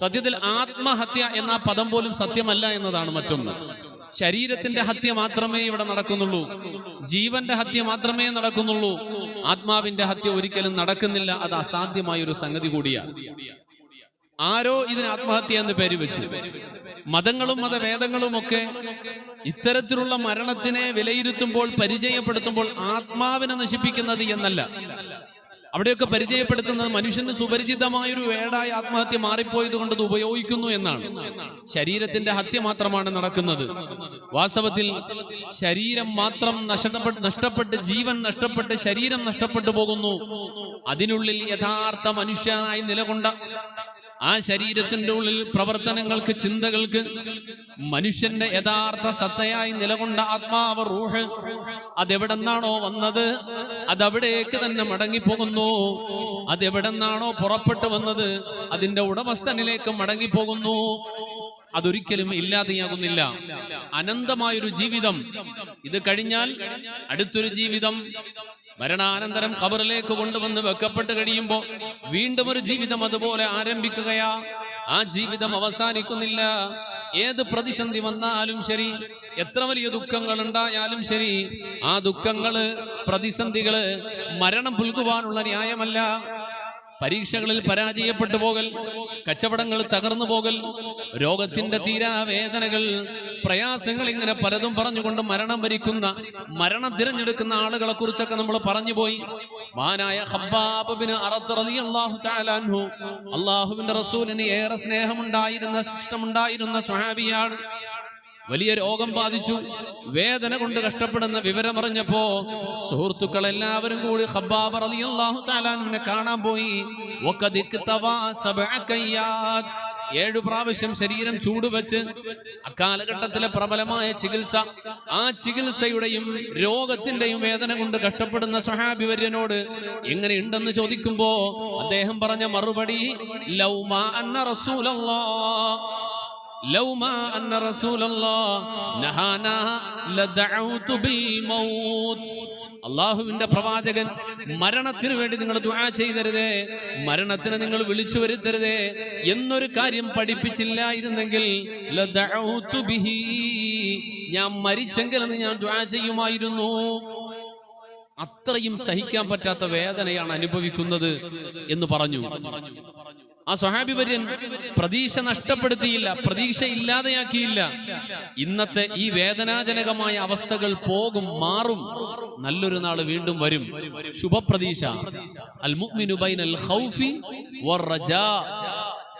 സത്യത്തിൽ ആത്മഹത്യ എന്ന പദം പോലും സത്യമല്ല എന്നതാണ് മറ്റൊന്ന്. ശരീരത്തിന്റെ ഹത്യ മാത്രമേ ഇവിടെ നടക്കുന്നുള്ളൂ. ജീവന്റെ ഹത്യ മാത്രമേ നടക്കുന്നുള്ളൂ. ആത്മാവിന്റെ ഹത്യ ഒരിക്കലും നടക്കുന്നില്ല. അത് അസാധ്യമായ ഒരു സംഗതി കൂടിയാണ്. ആരോ ഇതിന് ആത്മഹത്യ എന്ന് പേര് വെച്ചു. മതങ്ങളും മതവേദങ്ങളും ഒക്കെ ഇത്തരത്തിലുള്ള മരണത്തിനെ വിലയിരുത്തുമ്പോൾ പരിചയപ്പെടുത്തുമ്പോൾ ആത്മാവിനെ നശിപ്പിക്കുന്നത് എന്നല്ല. അവിടെയൊക്കെ പരിചയപ്പെടുത്തുന്നത് മനുഷ്യന് സുപരിചിതമായൊരു വേടായ ആത്മഹത്യ മാറിപ്പോയത് കൊണ്ട് ഉപയോഗിക്കുന്നു എന്നാണ്. ശരീരത്തിന്റെ ഹത്യ മാത്രമാണ് നടക്കുന്നത്. വാസ്തവത്തിൽ ശരീരം മാത്രം നഷ്ടപ്പെട്ട് നഷ്ടപ്പെട്ട് ജീവൻ നഷ്ടപ്പെട്ട് ശരീരം നഷ്ടപ്പെട്ടു പോകുന്നു. അതിനുള്ളിൽ യഥാർത്ഥ മനുഷ്യനായി നിലകൊണ്ട ആ ശരീരത്തിന്റെ ഉള്ളിൽ പ്രവർത്തനങ്ങൾക്ക് ചിന്തകൾക്ക് മനുഷ്യന്റെ യഥാർത്ഥ സത്തയായി നിലകൊണ്ട ആത്മാവ് റൂഹ് അതെവിടെന്നാണോ വന്നത് അതവിടേക്ക് തന്നെ മടങ്ങിപ്പോകുന്നു. അതെവിടെന്നാണോ പുറപ്പെട്ടു വന്നത് അതിന്റെ ഉടമസ്ഥനിലേക്ക് മടങ്ങിപ്പോകുന്നു. അതൊരിക്കലും ഇല്ലാതെയാകുന്നില്ല. അനന്തമായൊരു ജീവിതം. ഇത് കഴിഞ്ഞാൽ അടുത്തൊരു ജീവിതം. മരണാനന്തരം ഖബറിലേക്ക് കൊണ്ടുവന്ന് വെക്കപ്പെട്ട് കഴിയുമ്പോൾ വീണ്ടും ഒരു ജീവിതം അതുപോലെ ആരംഭിക്കുകയാ? ആ ജീവിതം അവസാനിക്കുന്നില്ല. ഏത് പ്രതിസന്ധി വന്നാലും ശരി എത്ര വലിയ ദുഃഖങ്ങൾ ഉണ്ടായാലും ശരി ആ ദുഃഖങ്ങൾ പ്രതിസന്ധികൾ മരണം പുൽകുവാനുള്ള ന്യായമല്ല. പരീക്ഷകളിൽ പരാജയപ്പെട്ടു പോകൽ കച്ചവടങ്ങൾ തകർന്നു പോകൽ രോഗത്തിന്റെ തീരാവേദനകൾ പ്രയാസങ്ങൾ ഇങ്ങനെ പലതും പറഞ്ഞുകൊണ്ട് മരണം വരിക്കുന്ന മരണം തിരഞ്ഞെടുക്കുന്ന ആളുകളെ കുറിച്ചൊക്കെ നമ്മൾ പറഞ്ഞുപോയി. മാനായ അള്ളാഹുവിന്റെ റസൂലിന് ഏറെ സ്നേഹമുണ്ടായിരുന്ന ഇഷ്ടമുണ്ടായിരുന്ന സ്വഹാബിയാണ്. വലിയ രോഗം ബാധിച്ചു. വേദന കൊണ്ട് കഷ്ടപ്പെടുന്ന വിവരമറിഞ്ഞപ്പോ സുഹൃത്തുക്കൾ എല്ലാവരും കൂടി ഖബ്ബാബ് റളിയല്ലാഹു താലാനുവിനെ കാണാൻ പോയി. ഏഴു പ്രാവശ്യം ശരീരം ചൂടുവെച്ച് അക്കാലഘട്ടത്തിലെ പ്രബലമായ ചികിത്സ. ആ ചികിത്സയുടെയും രോഗത്തിന്റെയും വേദന കൊണ്ട് കഷ്ടപ്പെടുന്ന സ്വഹാബി വര്യനോട് എങ്ങനെയുണ്ടെന്ന് ചോദിക്കുമ്പോ അദ്ദേഹം പറഞ്ഞ മറുപടി ലൗമാ അന്ന لو ما أن رسول الله نهانا لدعوت بالموت അള്ളാഹുവിന്റെ പ്രവാചകൻ മരണത്തിന് വേണ്ടി നിങ്ങൾ ദുആ ചെയ്തരുതേ മരണത്തിന് നിങ്ങൾ വിളിച്ചു വരുത്തരുതേ എന്നൊരു കാര്യം പഠിപ്പിച്ചില്ലായിരുന്നെങ്കിൽ ലദഅഉതു ബിഹി. ഞാൻ മരിച്ചെങ്കിലെന്ന് ഞാൻ ദുആ ചെയ്യുമായിരുന്നു അത്രയും സഹിക്കാൻ പറ്റാത്ത വേദനയാണ് അനുഭവിക്കുന്നത് എന്ന് പറഞ്ഞു ആ സ്വഹാബി വര്യൻ പ്രതീക്ഷ നഷ്ടപ്പെടുത്തിയില്ല പ്രതീക്ഷ ഇല്ലാതെയാക്കിയില്ല ഇന്നത്തെ ഈ വേദനാജനകമായ അവസ്ഥകൾ പോകും മാറും. നല്ലൊരു നാൾ വീണ്ടും വരും. ശുഭപ്രതീക്ഷ.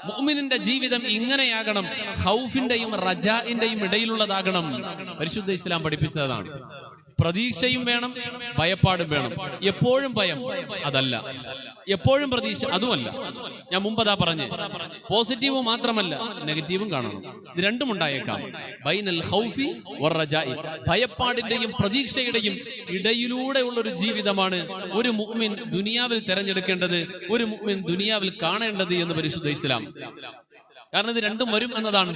മുഅ്മിനിന്റെ ജീവിതം ഇങ്ങനെയാകണം. ഹൗഫിന്റെയും റജാഇന്റെയും ഇടയിലുള്ളതാകണം. പരിശുദ്ധ ഇസ്ലാം പഠിപ്പിച്ചതാണ്. പ്രതീക്ഷയും വേണം ഭയപ്പാടും വേണം. എപ്പോഴും ഭയം അതല്ല. എപ്പോഴും പ്രതീക്ഷ അതുമല്ല. ഞാൻ മുമ്പതാ പറഞ്ഞ്. പോസിറ്റീവ് മാത്രമല്ല നെഗറ്റീവും കാണണം. ഇത് രണ്ടും ഉണ്ടായേക്കാം. ബൈനൽ വറജായി ഭയപ്പാടിന്റെയും പ്രതീക്ഷയുടെയും ഇടയിലൂടെയുള്ള ഒരു ജീവിതമാണ് ഒരു മുഹ്മിൻ ദുനിയാവിൽ തെരഞ്ഞെടുക്കേണ്ടത് ഒരു മുഹ്മിൻ ദുനിയാവിൽ കാണേണ്ടത് എന്ന് പരിശുദ്ധ ഇസ്ലാം. കാരണം ഇത് രണ്ടും വരും എന്നതാണ്.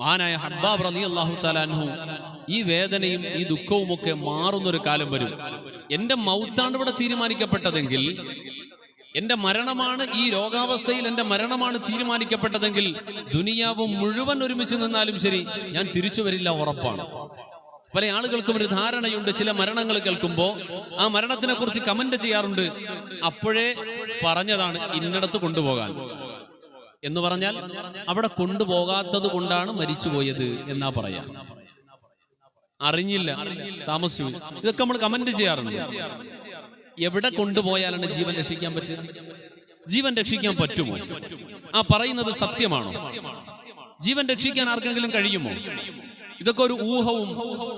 മഹാനായ ഹബ്ബാബ് റലി അള്ളാഹു തലാൻഹു ഈ വേദനയും ഈ ദുഃഖവും ഒക്കെ മാറുന്ന ഒരു കാലം വരും. എന്റെ മൗത്താണ് ഇവിടെ തീരുമാനിക്കപ്പെട്ടതെങ്കിൽ എന്റെ മരണമാണ് ഈ രോഗാവസ്ഥയിൽ എന്റെ മരണമാണ് തീരുമാനിക്കപ്പെട്ടതെങ്കിൽ ദുനിയാവ് മുഴുവൻ ഒരുമിച്ച് നിന്നാലും ശരി ഞാൻ തിരിച്ചു വരില്ല ഉറപ്പാണ്. പല ആളുകൾക്കും ഒരു ധാരണയുണ്ട് ചില മരണങ്ങൾ കേൾക്കുമ്പോൾ ആ മരണത്തിനെ കുറിച്ച് കമന്റ് ചെയ്യാറുണ്ട്. അപ്പോഴേ പറഞ്ഞതാണ് ഇന്നിടത്ത് കൊണ്ടുപോകാൻ. എന്ന് പറഞ്ഞാൽ അവിടെ കൊണ്ടുപോകാത്തത് കൊണ്ടാണ് മരിച്ചുപോയത് എന്നാ പറയാ. അറിഞ്ഞില്ല താമസിച്ചു. ഇതൊക്കെ നമ്മൾ കമന്റ് ചെയ്യാറുണ്ട്. എവിടെ കൊണ്ടുപോയാലാണ് ജീവൻ രക്ഷിക്കാൻ പറ്റുക? ജീവൻ രക്ഷിക്കാൻ പറ്റുമോ? ആ പറയുന്നത് സത്യമാണോ? ജീവൻ രക്ഷിക്കാൻ ആർക്കെങ്കിലും കഴിയുമോ? ഇതൊക്കെ ഒരു ഊഹവും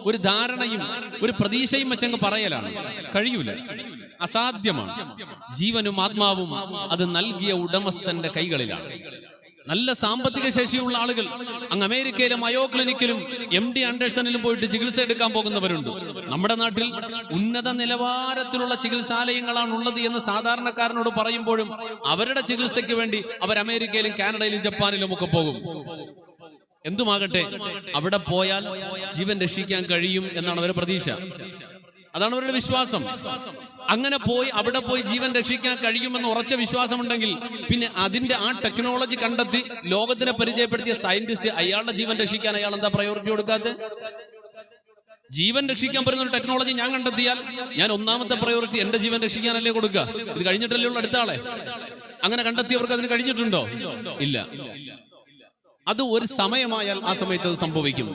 ഒരു ധാരണയും ഒരു പ്രതീക്ഷയും വെച്ചങ്ങ് പറയലാണ്. കഴിയൂല. അസാധ്യമാണ്. ജീവനും ആത്മാവും അത് നൽകിയ ഉടമസ്ഥന്റെ കൈകളിലാണ്. നല്ല സാമ്പത്തിക ശേഷിയുള്ള ആളുകൾ അങ്ങ് അമേരിക്കയിലെ മയോ ക്ലിനിക്കിലും എം ഡി ആൻഡേഴ്സണിലും പോയിട്ട് ചികിത്സ എടുക്കാൻ പോകുന്നവരുണ്ട്. നമ്മുടെ നാട്ടിൽ ഉന്നത നിലവാരത്തിലുള്ള ചികിത്സാലയങ്ങളാണ് ഉള്ളത് എന്ന് സാധാരണക്കാരനോട് പറയുമ്പോഴും അവരുടെ ചികിത്സയ്ക്ക് വേണ്ടി അവർ അമേരിക്കയിലും കാനഡയിലും ജപ്പാനിലും ഒക്കെ പോകും. എന്തുമാകട്ടെ അവിടെ പോയാൽ ജീവൻ രക്ഷിക്കാൻ കഴിയും എന്നാണ് അവരുടെ പ്രതീക്ഷ. അതാണ് അവരുടെ വിശ്വാസം. അങ്ങനെ പോയി അവിടെ പോയി ജീവൻ രക്ഷിക്കാൻ കഴിയുമെന്ന് ഉറച്ച വിശ്വാസമുണ്ടെങ്കിൽ പിന്നെ അതിന്റെ ആ ടെക്നോളജി കണ്ടെത്തി ലോകത്തിനെ പരിചയപ്പെടുത്തിയ സയന്റിസ്റ്റ് അയാളുടെ ജീവൻ രക്ഷിക്കാൻ അയാൾ എന്താ പ്രയോറിറ്റി കൊടുക്കാത്ത ജീവൻ രക്ഷിക്കാൻ പറ്റുന്ന ഒരു ടെക്നോളജി ഞാൻ കണ്ടെത്തിയാൽ ഞാൻ ഒന്നാമത്തെ പ്രയോറിറ്റി എന്റെ ജീവൻ രക്ഷിക്കാനല്ലേ കൊടുക്കുക? ഇത് കഴിഞ്ഞിട്ടല്ലേ ഉള്ള അടുത്ത ആളെ. അങ്ങനെ കണ്ടെത്തിയവർക്ക് അതിന് കഴിഞ്ഞിട്ടുണ്ടോ? ഇല്ല. അത് ഒരു സമയമായാൽ ആ സമയത്ത് അത് സംഭവിക്കും.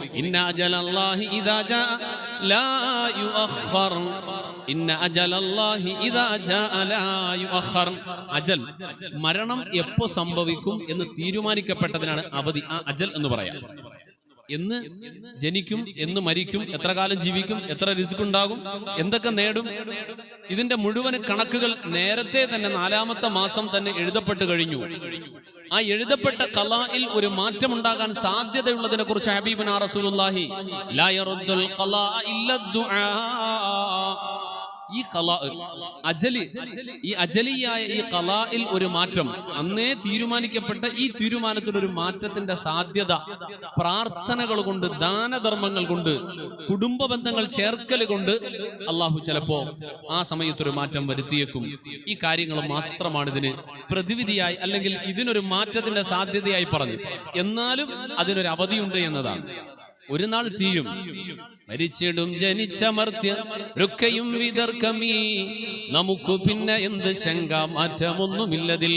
അജൽ മരണം എപ്പോ സംഭവിക്കും എന്ന് തീരുമാനിക്കപ്പെട്ടതിനാണ് അവധി. ആ അജൽ എന്ന് പറയാം. എന്ന് ജനിക്കും എന്ന് മരിക്കും എത്ര കാലം ജീവിക്കും എത്ര റിസ്ക് ഉണ്ടാകും എന്തൊക്കെ നേടും ഇതിന്റെ മുഴുവൻ കണക്കുകൾ നേരത്തെ തന്നെ നാലാമത്തെ മാസം തന്നെ എഴുതപ്പെട്ട് കഴിഞ്ഞു. ആ എഴുതപ്പെട്ട കലായിൽ ഒരു മാറ്റം ഉണ്ടാകാൻ സാധ്യതയുള്ളതിനെ കുറിച്ച് ഹബീബ് റസൂലുള്ളാഹി ലാ ഇല്ല ദുആ ഈ കലാ അജലി ഈ അജലിയായ ഈ കലായിൽ ഒരു മാറ്റം. അന്നേ തീരുമാനിക്കപ്പെട്ട ഈ തീരുമാനത്തിൽ ഒരു മാറ്റത്തിന്റെ സാധ്യത പ്രാർത്ഥനകൾ കൊണ്ട് ദാനധർമ്മങ്ങൾ കൊണ്ട് കുടുംബ ബന്ധങ്ങൾ ചേർക്കൽ കൊണ്ട് അള്ളാഹു ചിലപ്പോ ആ സമയത്തൊരു മാറ്റം വരുത്തിയേക്കും. ഈ കാര്യങ്ങൾ മാത്രമാണ് ഇതിന് പ്രതിവിധിയായി അല്ലെങ്കിൽ ഇതിനൊരു മാറ്റത്തിന്റെ സാധ്യതയായി പറഞ്ഞു. എന്നാലും അതിനൊരു അവധിയുണ്ട് എന്നതാണ്. ഒരു നാൾ തീരും മരിച്ചിടും ജനിച്ചമർത്യ രുക്കയും വിതർക്കമീ. നമുക്കു പിന്നെ എന്ത് ശങ്ക മാറ്റമൊന്നുമില്ലതിൽ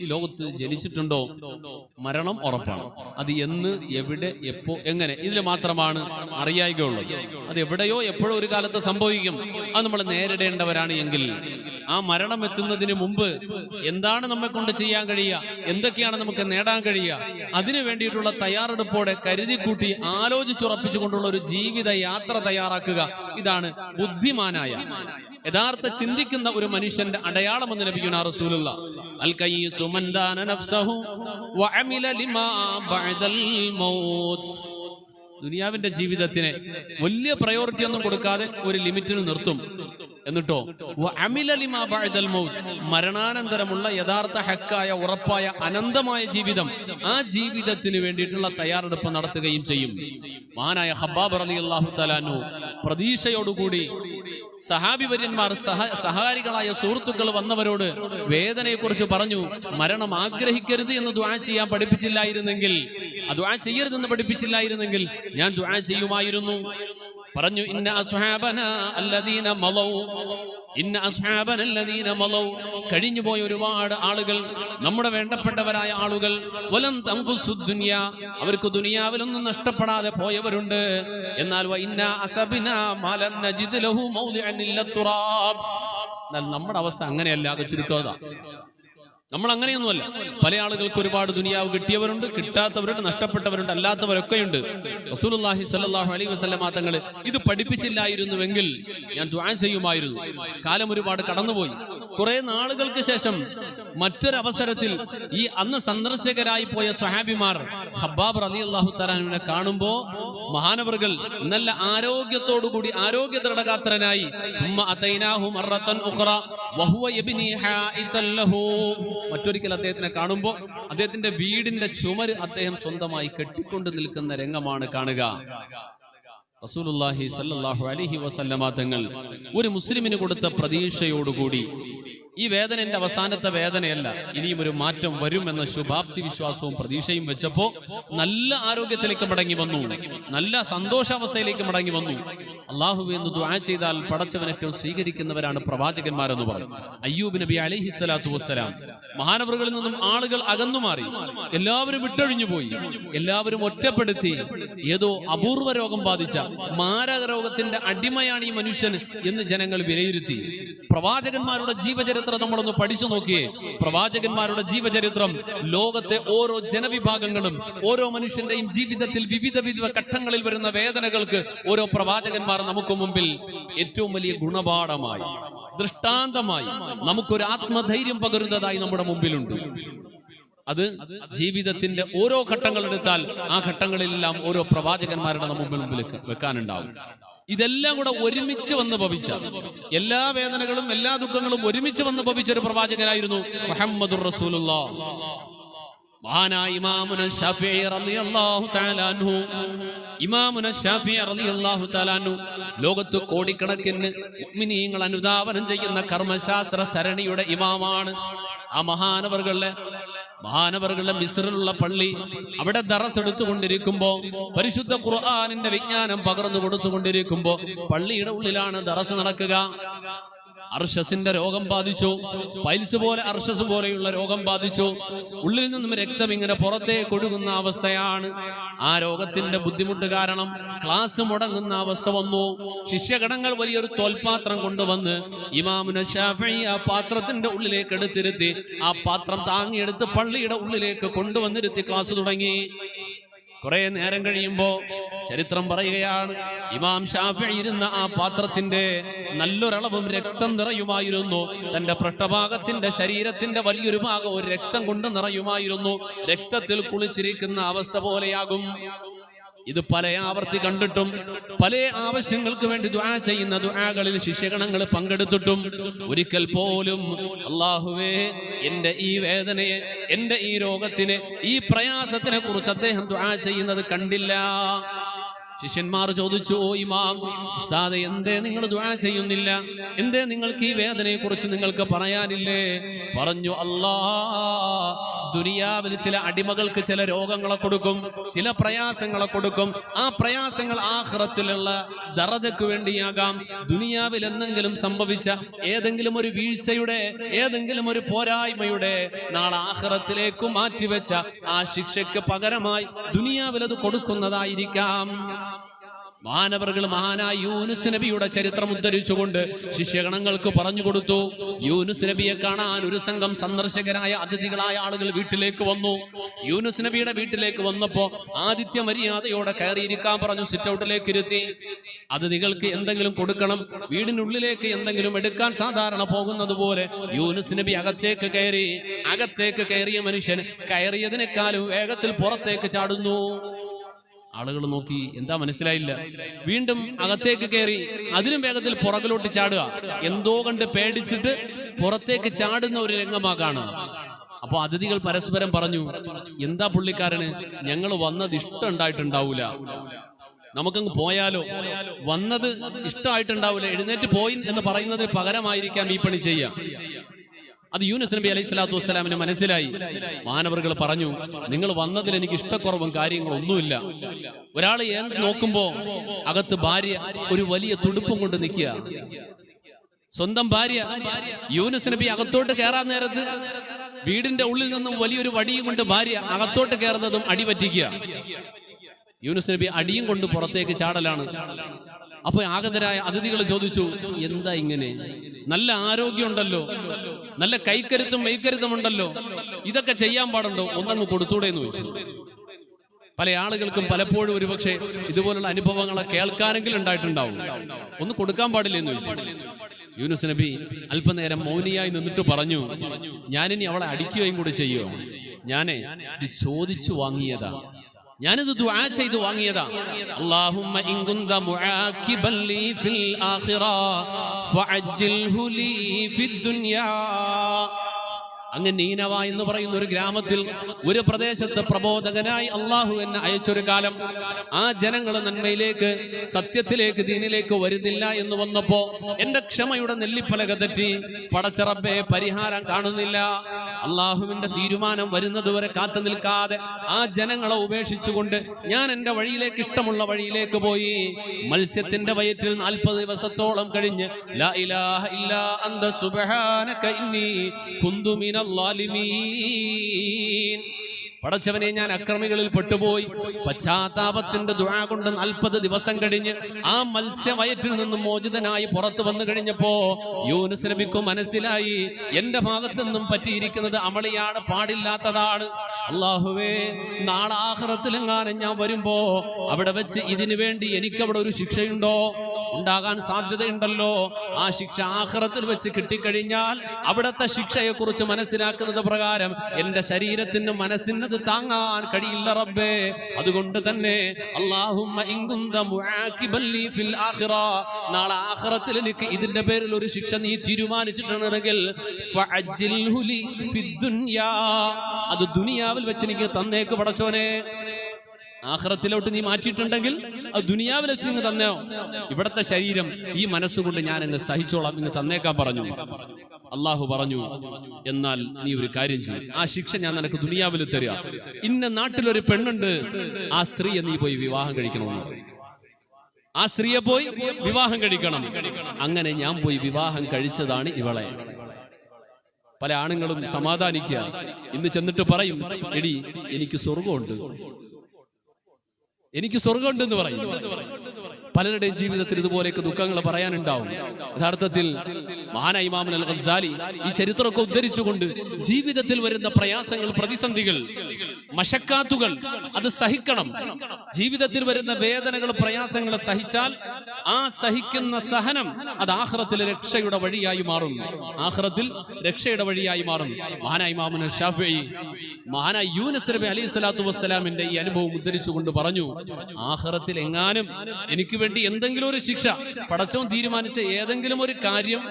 ഈ ലോകത്ത് ജനിച്ചിട്ടുണ്ടോ? മരണം ഉറപ്പാണ്. അത് എന്ന് എവിടെ എപ്പോ എങ്ങനെ? ഇതിൽ മാത്രമാണ് അറിയായികയുള്ളത്. അത് എവിടെയോ എപ്പോഴോ ഒരു കാലത്ത് സംഭവിക്കും. അത് നമ്മൾ നേരിടേണ്ടവരാണ് എങ്കിൽ. ആ മരണം എത്തുന്നതിന് മുമ്പ് എന്താണ് നമ്മെ കൊണ്ട് ചെയ്യാൻ കഴിയുക? എന്തൊക്കെയാണ് നമുക്ക് നേടാൻ കഴിയുക? അതിനു വേണ്ടിയിട്ടുള്ള തയ്യാറെടുപ്പോടെ കരുതി കൂട്ടി ആലോചിച്ചുറപ്പിച്ചുകൊണ്ടുള്ള ഒരു ജീവിത യാത്ര തയ്യാറാക്കുക. ഇതാണ് ബുദ്ധിമാനായ യഥാർത്ഥ ചിന്തിക്കുന്ന ഒരു മനുഷ്യന്റെ അടയാളം എന്ന് ലഭിക്കുന്ന റസൂലുള്ള. അൽ സുമന്താന നഫ്സഹു ലിമാ ബഅദൽ ദുനിയാവിന്റെ ജീവിതത്തിന് വലിയ പ്രയോറിറ്റി ഒന്നും കൊടുക്കാതെ ഒരു ലിമിറ്റിൽ നിർത്തും. എന്നിട്ടോ? മരണാനന്തരമുള്ള യഥാർത്ഥ ഹക്കായ ഉറപ്പായ അനന്തമായ ജീവിതം ആ ജീവിതത്തിന് വേണ്ടിയിട്ടുള്ള തയ്യാറെടുപ്പ് നടത്തുകയും ചെയ്യും. മഹാനായ ഹബ്ബാബ് അലി അള്ളാഹു തലാനു പ്രതീക്ഷയോടുകൂടി സഹാബിവര്യന്മാർ സഹ സഹാരികളായ സുഹൃത്തുക്കൾ വന്നവരോട് വേദനയെക്കുറിച്ച് പറഞ്ഞു മരണം ആഗ്രഹിക്കരുത് എന്ന് ദ്വാ ചെയ്യാൻ പഠിപ്പിച്ചില്ലായിരുന്നെങ്കിൽ ദുആ ചെയ്യരുതെന്ന് പഠിപ്പിച്ചില്ലായിരുന്നെങ്കിൽ ഞാൻ ദുആ ചെയ്യുമായിരുന്നു. പറഞ്ഞു ഇന്ന അസ്ഹാബന അല്ലദീന മലൗ ഇന്ന അസ്ഹാബന അല്ലദീന മലൗ. കഴിഞ്ഞു പോയ ഒരുപാട് ആളുകൾ നമ്മുടെ വേണ്ടപ്പെട്ടവരായ ആളുകൾ വലം തങ്കുസു ദുനിയ അവർക്ക് ദുനിയാവിലൊന്നും നഷ്ടപ്പെടാതെ പോയവരുണ്ട്. എന്നാൽ ഇന്ന അസബിന മാലം നജിദ് ലഹു മൗലിഅൻ ഇല്ല തുറാബ് എന്നാൽ നമ്മുടെ അവസ്ഥ അങ്ങനെയല്ല അത് നമ്മൾ അങ്ങനെയൊന്നുമല്ല പല ആളുകൾക്ക് ഒരുപാട് ദുനിയാവ് കിട്ടിയവരുണ്ട് കിട്ടാത്തവരുണ്ട് നഷ്ടപ്പെട്ടവരുണ്ട് അല്ലാത്തവരൊക്കെയുണ്ട്. റസൂലുള്ളാഹി സ്വല്ലല്ലാഹു അലൈഹി വസല്ലമ തങ്ങൾ ഇത് പഠിപ്പിച്ചില്ലായിരുന്നുവെങ്കിൽ ഞാൻ ദുആ ചെയ്യുമായിരുന്നു. കാലം ഒരുപാട് കടന്നുപോയി. കുറെ നാളുകൾക്ക് ശേഷം മറ്റൊരവസരത്തിൽ ഈ അന്ന് സന്ദർശകരായി പോയ സ്വഹാബിമാർ ഹബ്ബാബ് റളിയല്ലാഹു തആലാനെ കാണുമ്പോ മഹാനവറുകൾ നല്ല ആരോഗ്യത്തോടുകൂടി ആരോഗ്യ ദൃഢഗാത്രനായി സുമ്മ അതൈനാഹു മറത്തൻ ഉഖ്റ വഹുവ യബ്നി ഹായിതൻ ലഹു മറ്റൊരിക്കൽ അദ്ദേഹത്തിനെ കാണുമ്പോൾ അദ്ദേഹത്തിന്റെ വീടിന്റെ ചുമര് അദ്ദേഹം സ്വന്തമായി കെട്ടിക്കൊണ്ട് നിൽക്കുന്ന രംഗമാണ് കാണുക. അലൈഹി വസല്ലമ തങ്ങൾ ഒരു മുസ്ലിമിന് കൊടുത്ത പ്രതീക്ഷയോടുകൂടി ഈ വേദന എന്റെ അവസാനത്തെ വേദനയല്ല ഇനിയും ഒരു മാറ്റം വരും എന്ന ശുഭാപ്തി വിശ്വാസവും പ്രതീക്ഷയും വെച്ചപ്പോ നല്ല ആരോഗ്യത്തിലേക്ക് മടങ്ങി വന്നു. നല്ല സന്തോഷാവസ്ഥയിലേക്ക് മടങ്ങി വന്നു. അള്ളാഹു എന്ന് ദ്വാ ചെയ്താൽ പടച്ചവൻ ഏറ്റവും സ്വീകരിക്കുന്നവരാണ് പ്രവാചകന്മാരെന്ന് പറഞ്ഞു. അയ്യൂബ് നബി അലൈഹി സ്വലാത്തു വസ്സലാം. മഹാനവറുകളിൽ നിന്നും ആളുകൾ അകന്നു മാറി. എല്ലാവരും വിട്ടൊഴിഞ്ഞു പോയി. എല്ലാവരും ഒറ്റപ്പെടുത്തി. ഏതോ അപൂർവ രോഗം ബാധിച്ച മാരക രോഗത്തിന്റെ അടിമയാണ് ഈ മനുഷ്യൻ എന്ന് ജനങ്ങൾ വിലയിരുത്തി. പ്രവാചകന്മാരുടെ ജീവചരിത്രം നമ്മളൊന്ന് പഠിച്ചു നോക്കിയേ. പ്രവാചകന്മാരുടെ ജീവചരിത്രം ലോകത്തെ ഓരോ ജനവിഭാഗങ്ങളും ഓരോ മനുഷ്യന്റെയും ജീവിതത്തിൽ വിവിധ വിവിധ ഘട്ടങ്ങളിൽ വരുന്ന വേദനകൾക്ക് ഓരോ പ്രവാചകന്മാർ നമുക്ക് മുമ്പിൽ ഏറ്റവും വലിയ ഗുണപാഠമായി. ദൃഷ്ടാന്തമായി നമുക്കൊരു ആത്മധൈര്യം പകരുന്നതായി നമ്മുടെ മുമ്പിലുണ്ട്. അത് ജീവിതത്തിന്റെ ഓരോ ഘട്ടങ്ങൾ എടുത്താൽ ആ ഘട്ടങ്ങളിലെല്ലാം ഓരോ പ്രവാചകന്മാരുടെ മുമ്പിൽ മുമ്പിൽ വെക്കാനുണ്ടാവും. ഇതെല്ലാം കൂടെ ഒരുമിച്ച് വന്ന് ഭവിച്ച എല്ലാ വേദനകളും എല്ലാ ദുഃഖങ്ങളും ഒരുമിച്ച് വന്ന് ഭവിച്ച ഒരു പ്രവാചകനായിരുന്നു മുഹമ്മദുർ റസൂലുള്ള. ലോകത്ത് കോടിക്കണക്കിന് മുഅ്മിനീങ്ങൾ അനുദാപനം ചെയ്യുന്ന കർമ്മശാസ്ത്ര സരണിയുടെ ഇമാമാണ്. ആ മഹാനവറുകളുടെ മഹാനവറുകളുടെ മിസ്റിലുള്ള പള്ളി അവിടെ ദറസ് എടുത്തുകൊണ്ടിരിക്കുമ്പോ പരിശുദ്ധ ഖുർആാനിന്റെ വിജ്ഞാനം പകർന്നു കൊടുത്തുകൊണ്ടിരിക്കുമ്പോ പള്ളിയുടെ ഉള്ളിലാണ് ദറസ് നടക്കുക. അർഷസിന്റെ രോഗം ബാധിച്ചു. പൈൽസ് പോലെ അർഷസ് പോലെയുള്ള രോഗം ബാധിച്ചു. ഉള്ളിൽ നിന്നും രക്തം ഇങ്ങനെ പുറത്തേക്ക് ഒഴുകുന്ന അവസ്ഥയാണ് ആ രോഗത്തിന്റെ ബുദ്ധിമുട്ട് കാരണം. ക്ലാസ് മുടങ്ങുന്ന അവസ്ഥ വന്നു. ശിഷ്യഗണങ്ങൾ വലിയൊരു തോൽപാത്രം കൊണ്ടുവന്ന് ഇമാമുന ഷാഫി ആ പാത്രത്തിന്റെ ഉള്ളിലേക്ക് എടുത്തിരുത്തി. ആ പാത്രം താങ്ങിയെടുത്ത് പള്ളിയുടെ ഉള്ളിലേക്ക് കൊണ്ടുവന്നിരുത്തി ക്ലാസ് തുടങ്ങി. കുറെ നേരം കഴിയുമ്പോ ചരിത്രം പറയുകയാണ്. ഇമാം ഷാഫി ഇരുന്ന ആ പാത്രത്തിന്റെ നല്ലൊരളവും രക്തം നിറയുമായിരുന്നു. തന്റെ പൃഷ്ഠഭാഗത്തിന്റെ ശരീരത്തിന്റെ വലിയൊരു ഭാഗം ഒരു രക്തം കൊണ്ട് നിറയുമായിരുന്നു. രക്തത്തിൽ കുളിച്ചിരിക്കുന്ന അവസ്ഥ പോലെയാകും. ഇത് പല ആവർത്തി കണ്ടിട്ടും പല ആവശ്യങ്ങൾക്ക് വേണ്ടി ദുആ ചെയ്യുന്ന ദുആകളിൽ ശിഷ്യഗണങ്ങൾ പങ്കെടുത്തിട്ടും ഒരിക്കൽ പോലും അള്ളാഹുവേ എന്റെ ഈ വേദനയെ എന്റെ ഈ രോഗത്തിനെ ഈ പ്രയാസത്തിനെ കുറിച്ച് അദ്ദേഹം ദുആ ചെയ്യുന്നത് കണ്ടില്ല. ശിഷ്യന്മാർ ചോദിച്ചു ഓ ഇമാം ഉസ്താദ് എന്തേ നിങ്ങൾ ദുആ ചെയ്യുന്നില്ല? എന്തേ നിങ്ങൾക്ക് ഈ വേദനയെക്കുറിച്ച് നിങ്ങൾക്ക് പറയാനില്ലേ? പറഞ്ഞു അല്ലാ ദുനിയാവിൽ ചില അടിമകൾക്ക് ചില രോഗങ്ങളെ കൊടുക്കും ചില പ്രയാസങ്ങളെ കൊടുക്കും. ആ പ്രയാസങ്ങൾ ആഹ്റത്തിലുള്ള ദറജക്ക് വേണ്ടിയാകാം. ദുനിയാവിൽ എന്തെങ്കിലും സംഭവിച്ച ഏതെങ്കിലും ഒരു വീഴ്ചയുടെ ഏതെങ്കിലും ഒരു പോരായ്മയുടെ നാളെ ആഹ്റത്തിലേക്ക് മാറ്റിവെച്ച ആ ശിക്ഷയ്ക്ക് പകരമായി ദുനിയാവിൽ അത് കൊടുക്കുന്നതായിരിക്കാം. മാനവർകൾ മഹാനായ യൂനുസ് നബിയുടെ ചരിത്രം ഉദ്ധരിച്ചുകൊണ്ട് ശിഷ്യഗണങ്ങൾക്ക് പറഞ്ഞു കൊടുത്തു. യൂനുസ് നബിയെ കാണാൻ ഒരു സംഘം സന്ദർശകരായ അതിഥികളായ ആളുകൾ വീട്ടിലേക്ക് വന്നു. യൂനുസ് നബിയുടെ വീട്ടിലേക്ക് വന്നപ്പോ ആദിത്യ മര്യാദയോടെ കയറിയിരിക്കാൻ പറഞ്ഞു സിറ്റൗട്ടിലേക്ക് ഇരുത്തി. അതിഥികൾക്ക് എന്തെങ്കിലും കൊടുക്കണം വീടിനുള്ളിലേക്ക് എന്തെങ്കിലും എടുക്കാൻ സാധാരണ പോകുന്നത് പോലെ. യൂനുസ് നബി അകത്തേക്ക് കയറി. അകത്തേക്ക് കയറിയ മനുഷ്യൻ കയറിയതിനേക്കാളും വേഗത്തിൽ പുറത്തേക്ക് ചാടുന്നു. ആളുകൾ നോക്കി എന്താ മനസ്സിലായില്ല. വീണ്ടും അകത്തേക്ക് കയറി അതിലും വേഗത്തിൽ പുറകിലോട്ട് ചാടുക. എന്തോ കണ്ട് പേടിച്ചിട്ട് പുറത്തേക്ക് ചാടുന്ന ഒരു രംഗമാ കാണുക. അപ്പൊ അതിഥികൾ പരസ്പരം പറഞ്ഞു എന്താ പുള്ളിക്കാരന്? ഞങ്ങൾ വന്നത് ഇഷ്ടം ഉണ്ടായിട്ടുണ്ടാവൂല നമുക്കങ്ങ് പോയാലോ? വന്നത് ഇഷ്ടമായിട്ടുണ്ടാവില്ല എഴുന്നേറ്റ് പോയി എന്ന് പറയുന്നതിന് പകരമായിരിക്കാം ഈ പണി ചെയ്യാം. അത് യൂനസ് നബി അലൈഹി സ്വലാത്തു വസ്സലാമിന് മനസ്സിലായി. മാനവർകൾ പറഞ്ഞു നിങ്ങൾ വന്നതിൽ എനിക്ക് ഇഷ്ടക്കുറവും കാര്യങ്ങളും ഒന്നുമില്ല. ഒരാൾ നോക്കുമ്പോ അകത്ത് ഭാര്യ ഒരു വലിയ തുടുപ്പും കൊണ്ട് നിൽക്കുക. സ്വന്തം ഭാര്യ യൂനസ് നബി അകത്തോട്ട് കയറാൻ നേരത്ത് വീടിന്റെ ഉള്ളിൽ നിന്നും വലിയൊരു വടിയും കൊണ്ട് ഭാര്യ അകത്തോട്ട് കയറുന്നതും അടിപറ്റിക്കുക യൂനുസ് നബി അടിയും കൊണ്ട് പുറത്തേക്ക് ചാടലാണ്. അപ്പൊ ആഗതരായ അതിഥികൾ ചോദിച്ചു എന്താ ഇങ്ങനെ? നല്ല ആരോഗ്യമുണ്ടല്ലോ. നല്ല കൈക്കരുത്തും മെയ്ക്കരുത്തും ഉണ്ടല്ലോ. ഇതൊക്കെ ചെയ്യാൻ പാടുണ്ടോ? ഒന്നങ്ങ് കൊടുത്തൂടെ എന്ന് ചോദിച്ചു. പല ആളുകൾക്കും പലപ്പോഴും ഒരുപക്ഷെ ഇതുപോലുള്ള അനുഭവങ്ങളെ കേൾക്കാനെങ്കിലും ഉണ്ടായിട്ടുണ്ടാവും. ഒന്ന് കൊടുക്കാൻ പാടില്ല എന്ന് ചോദിച്ചു. യൂനുസ് നബി അല്പനേരം മൗനിയായി നിന്നിട്ട് പറഞ്ഞു ഞാനിനി അവളെ അടിക്കുകയും കൂടി ചെയ്യുമോ ഞാനേ ഇത് ചോദിച്ചു വാങ്ങിയതാ. ഞാനിത് ദുആ ചെയ്തു വാങ്ങിയതാ. അല്ലാഹുമ്മ ഇൻ കുന്ത മുആക്കിബൻ ലീ ഫിൽ ആഖിറ ഫഅജ്ജിൽഹു ലീ ഫിദ് ദുനിയാ. അങ്ങ് നീനവ എന്ന് പറയുന്ന ഒരു ഗ്രാമത്തിൽ ഒരു പ്രദേശത്ത് പ്രബോധകനായി അള്ളാഹു എന്നെ അയച്ചൊരു കാലം. ആ ജനങ്ങൾ നന്മയിലേക്ക് സത്യത്തിലേക്ക് ദീനിലേക്ക് വരുന്നില്ല എന്ന് വന്നപ്പോ എന്റെ ക്ഷമയുടെ നെല്ലിപ്പലക തെറ്റി പടച്ചിറപ്പെ പരിഹാരം കാണുന്നില്ല. അള്ളാഹുവിന്റെ തീരുമാനം വരുന്നതുവരെ കാത്തു നിൽക്കാതെ ആ ജനങ്ങളെ ഉപേക്ഷിച്ചുകൊണ്ട് ഞാൻ എന്റെ വഴിയിലേക്ക് ഇഷ്ടമുള്ള വഴിയിലേക്ക് പോയി. മത്സ്യത്തിന്റെ വയറ്റിൽ നാൽപ്പത് ദിവസത്തോളം കഴിഞ്ഞ് ലാ ഇലാഹ ഇന്നി പടച്ചവനെ ഞാൻ അക്രമികളിൽ പെട്ടുപോയി. പശ്ചാത്താപത്തിന്റെ ദുഴ കൊണ്ട് നാൽപ്പത് ദിവസം കഴിഞ്ഞ് ആ മത്സ്യ വയറ്റിൽ നിന്നും മോചിതനായി പുറത്തു വന്നു കഴിഞ്ഞപ്പോ യൂനുസ് ശ്രമിക്കും മനസ്സിലായി എന്റെ ഭാഗത്തു നിന്നും പറ്റിയിരിക്കുന്നത് അമളിയാണ് പാടില്ലാത്തതാണ്. അള്ളാഹുവേ നാളെ ആഹ്റത്തിലെങ്ങാനും ഞാൻ വരുമ്പോ അവിടെ വെച്ച് ഇതിനു വേണ്ടി എനിക്കവിടെ ഒരു ശിക്ഷയുണ്ടോ? ഉണ്ടാകാൻ സാധ്യതയുണ്ടല്ലോ. ആ ശിക്ഷ ആഹ്റത്തിൽ വെച്ച് കിട്ടിക്കഴിഞ്ഞാൽ അവിടുത്തെ ശിക്ഷയെ കുറിച്ച് മനസ്സിലാക്കുന്നത് പ്രകാരം എന്റെ ശരീരത്തിന് മനസ്സിനത് താങ്ങാൻ കഴിയില്ല റബ്ബേ. അതുകൊണ്ട് തന്നെ ആഖിറ. നാളെ ആഖിറത്തിൽ എനിക്ക് ഇതിന്റെ പേരിൽ ഒരു ശിക്ഷ നീ തീരുമാനിച്ചിട്ടുണ്ടെങ്കിൽ അത് ദുനിയാവിൽ വെച്ച് എനിക്ക് തന്നേക്ക് പടച്ചോനെ. ആഖിറത്തിലോട്ട് നീ മാറ്റിയിട്ടുണ്ടെങ്കിൽ അത് ദുനിയാവിൽ വെച്ച് ഇങ്ങ് തന്നെയോ? ഇവിടത്തെ ശരീരം ഈ മനസ്സുകൊണ്ട് ഞാൻ എന്നെ സഹിച്ചോളാം ഇങ്ങ് തന്നേക്കാൻ പറഞ്ഞു. അള്ളാഹു പറഞ്ഞു എന്നാൽ നീ ഒരു കാര്യം ചെയ്യും. ആ ശിക്ഷ ഞാൻ നിനക്ക് ദുനിയാവിൽ തരിക ഇന്ന നാട്ടിലൊരു പെണ്ണുണ്ട് ആ സ്ത്രീയെ നീ പോയി വിവാഹം കഴിക്കണമെന്ന്. ആ സ്ത്രീയെ പോയി വിവാഹം കഴിക്കണം. അങ്ങനെ ഞാൻ പോയി വിവാഹം കഴിച്ചതാണ് ഇവളെ. പല ആണുങ്ങളും സമാധാനിക്കുക. ഇന്ന് ചെന്നിട്ട് പറയും എടി എനിക്ക് സ്വർഗമുണ്ട് എനിക്ക് സ്വർഗമുണ്ടെന്ന് പറയും പലരുടെയും ജീവിതത്തിൽ ഇതുപോലെയൊക്കെ ദുഃഖങ്ങൾ പറയാനുണ്ടാവും. യഥാർത്ഥത്തിൽ മഹാന ഇമാമുൻ അൽ ഖസാലി ഈ ചരിത്രമൊക്കെ ഉദ്ധരിച്ചുകൊണ്ട് ജീവിതത്തിൽ വരുന്ന പ്രയാസങ്ങൾ പ്രതിസന്ധികൾ മഷക്കാത്തുകൾ അത് സഹിക്കണം. ജീവിതത്തിൽ വരുന്ന വേദനകൾ പ്രയാസങ്ങൾ സഹിച്ചാൽ ആ സഹിക്കുന്ന സഹനം അത് ആഹ്റത്തിൽ രക്ഷയുടെ വഴിയായി മാറും. ആഹ്റത്തിൽ രക്ഷയുടെ വഴിയായി മാറും. മഹാനായ ഇമാമുൻ ഷാഫി മഹാനായ യൂനസ് നബി അലൈഹി സ്വലാത്തു വസ്സലാമിന്റെ ഈ അനുഭവം ഉദ്ധരിച്ചുകൊണ്ട് പറഞ്ഞു ആഹ്റത്തിൽ എങ്ങാനും എനിക്ക് വേണ്ടി എന്തെങ്കിലും ഒരു ശിക്ഷ പടച്ചവൻ തീരുമാനിച്ച ഏതെങ്കിലും ഒരു കാര്യം